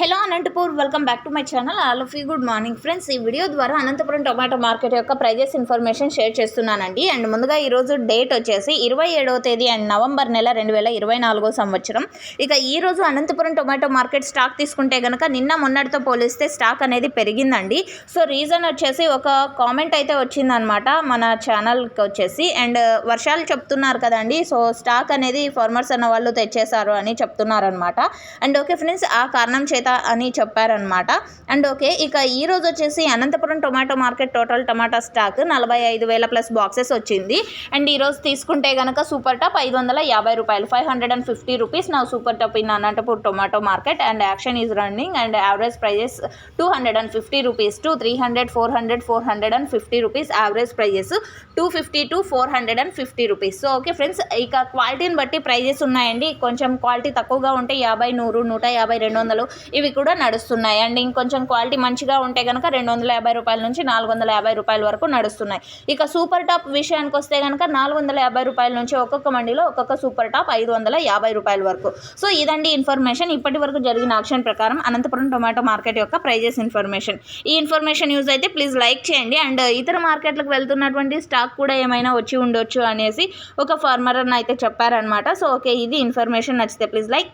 Hello Anantapur welcome back to my channel. All of you good morning friends. ఈ video ద్వారా Anantapuram tomato market యొక్క prices information share చేస్తున్నానండి. And ముందుగా ఈరోజు date వచ్చేసి ఇరవై ఏడవ తేదీ అండ్ నవంబర్ నెల రెండు వేల ఇరవై నాలుగో సంవత్సరం. ఇక ఈరోజు అనంతపురం టొమాటో మార్కెట్ స్టాక్ తీసుకుంటే కనుక నిన్న మొన్నటితో పోలిస్తే స్టాక్ అనేది పెరిగిందండి. సో రీజన్ వచ్చేసి ఒక కామెంట్ అయితే వచ్చిందనమాట మన ఛానల్కి వచ్చేసి. అండ్ వర్షాలు చెప్తున్నారు కదండి. సో స్టాక్ అనేది ఫార్మర్స్ అన్న వాళ్ళు తెచ్చేశారు అని చెప్తున్నారనమాట అండ్ ఓకే ఫ్రెండ్స్ ఆ కారణం చేత అని చెప్పారనమాట అండ్ ఓకే ఇక ఈ రోజు వచ్చేసి Anantapuram tomato market total tomato stock నలభై ఐదు వేల ప్లస్ బాక్సెస్ వచ్చింది. అండ్ ఈ రోజు తీసుకుంటే కనుక సూపర్ టాప్ ఐదు వందల యాభై రూపాయలు five hundred and fifty rupees. నా super top in Anantapur tomato market. And action is running. And average prices two hundred and fifty rupees to three hundred four hundred four hundred and fifty rupees. Average prices two fifty to four hundred and fifty rupees. So okay friends ఇక క్వాలిటీని బట్టి prices ఉన్నాయండి. కొంచెం quality తక్కువగా ఉంటే యాభై నూరు నూట యాభై రెండు వందలు ఇవి కూడా నడుస్తున్నాయి. అండ్ ఇంకొంచెం క్వాలిటీ మంచిగా ఉంటే కనుక రెండు వందల యాభై రూపాయల నుంచి నాలుగు వందల యాభై రూపాయల వరకు నడుస్తున్నాయి. ఇక సూపర్ టాప్ విషయానికి వస్తే కనుక నాలుగు వందల యాభై రూపాయల నుంచి ఒక్కొక్క మండిలో ఒక్కొక్క సూపర్ టాప్ ఐదు వందల యాభై రూపాయల వరకు. సో ఇదండి ఇన్ఫర్మేషన్. ఇప్పటి వరకు జరిగిన ఆక్షన్ ప్రకారం అనంతపురం టొమాటో మార్కెట్ యొక్క ప్రైజెస్ ఇన్ఫర్మేషన్. ఈ ఇన్ఫర్మేషన్ యూజ్ అయితే ప్లీజ్ లైక్ చేయండి. అండ్ ఇతర మార్కెట్లకు వెళ్తున్నటువంటి స్టాక్ కూడా ఏమైనా వచ్చి ఉండొచ్చు అనేసి ఒక ఫార్మర్ అయితే చెప్పారనమాట సో ఓకే ఇది ఇన్ఫర్మేషన్. నచ్చితే ప్లీజ్ లైక్.